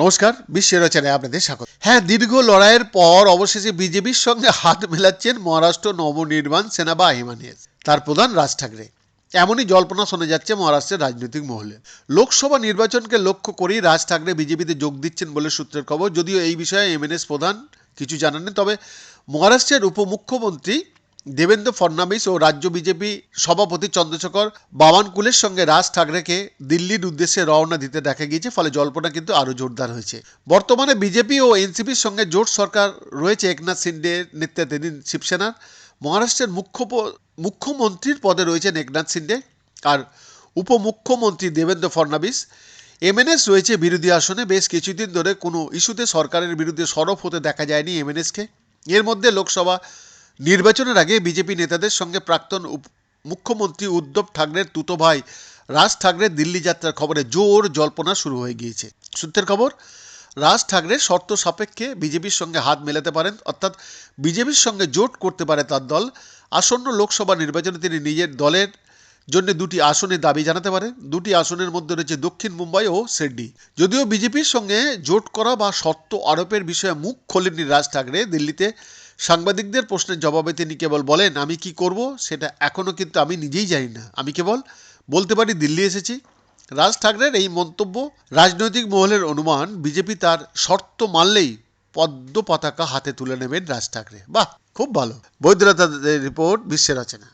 নমস্কার, বিশ্বের রচনায় আপনাদের স্বাগত। হ্যাঁ দীর্ঘ লড়াইয়ের পর অবশেষে বিজেপির সঙ্গে হাত মেলাচ্ছেন মহারাষ্ট্র নবনির্মাণ সেনা বা হিমানিয়াস তার প্রধান রাজ ঠাকরে। এমনই জল্পনা শোনা যাচ্ছে মহারাষ্ট্রের রাজনৈতিক মহলে। লোকসভা নির্বাচনকে লক্ষ্য করেই রাজ ঠাকরে বিজেপিতে যোগ দিচ্ছেন বলে সূত্রের খবর, যদিও এই বিষয়ে এমএনএস প্রধান কিছু জানাননি। তবে মহারাষ্ট্রের উপমুখ্যমন্ত্রী দেবেন্দ্র ফডনাবিস ও রাজ্য বিজেপি সভাপতি চন্দ্রশেখর বাবানকুলের সঙ্গে রাজ ঠাকরেকে দিল্লির উদ্দেশ্যে রওনা দিতে দেখা গিয়েছে, ফলে জল্পনা কিন্তু আরও জোরদার হয়েছে। বর্তমানে বিজেপি ও এনসিপির সঙ্গে জোট সরকার রয়েছে একনাথ সিন্ডের নেতৃত্বাধীন শিবসেনার। মহারাষ্ট্রের মুখ্য মুখ্যমন্ত্রীর পদে রয়েছেন একনাথ সিন্ডে আর উপমুখ্যমন্ত্রী দেবেন্দ্র ফডনাবিস। এমএনএস রয়েছে বিরোধী আসনে, বেশ কিছুদিন ধরে কোনো ইস্যুতে সরকারের বিরুদ্ধে সরব হতে দেখা যায়নি এমএনএসকে। এর মধ্যে লোকসভা নির্বাচনের আগে বিজেপি নেতাদের সঙ্গে প্রাক্তন মুখ্যমন্ত্রী উদ্ধব ঠাকরের তুতো ভাই রাজ ঠাকরের দিল্লি যাত্রার খবরে জোর জল্পনা শুরু হয়ে গিয়েছে। সূত্রের খবর, রাজ ঠাকরে শর্ত সাপেক্ষে বিজেপির সঙ্গে হাত মেলাতে পারেন, অর্থাৎ বিজেপির সঙ্গে জোট করতে পারে তার দল। আসন্ন লোকসভা নির্বাচনে তিনি নিজের দলের জন্য দুটি আসনে দাবি জানাতে পারেন। দুটি আসনের মধ্যে রয়েছে দক্ষিণ মুম্বাই ও সেড্ডি যদিও বিজেপির সঙ্গে জোট করা বা শর্ত আরোপের বিষয়ে মুখ খোলেননি রাজ ঠাকরে, দিল্লিতে সাংবাদিকদের প্রশ্নের জবাবে তিনি কেবল বলেন, আমি কি করব? সেটা এখনও কিন্তু আমি নিজেই জানি না। আমি কেবল বলতে পারি, দিল্লি এসেছি। রাজ ঠাকরের এই মন্তব্য রাজনৈতিক মহলের অনুমান, বিজেপি তার শর্ত মানলেই পদ্ম পতাকা হাতে তুলে নেবেন রাজ ঠাকরে। বাহ, খুব ভালো। বৈদ্যনাথ রিপোর্ট, বিশ্বের রচনা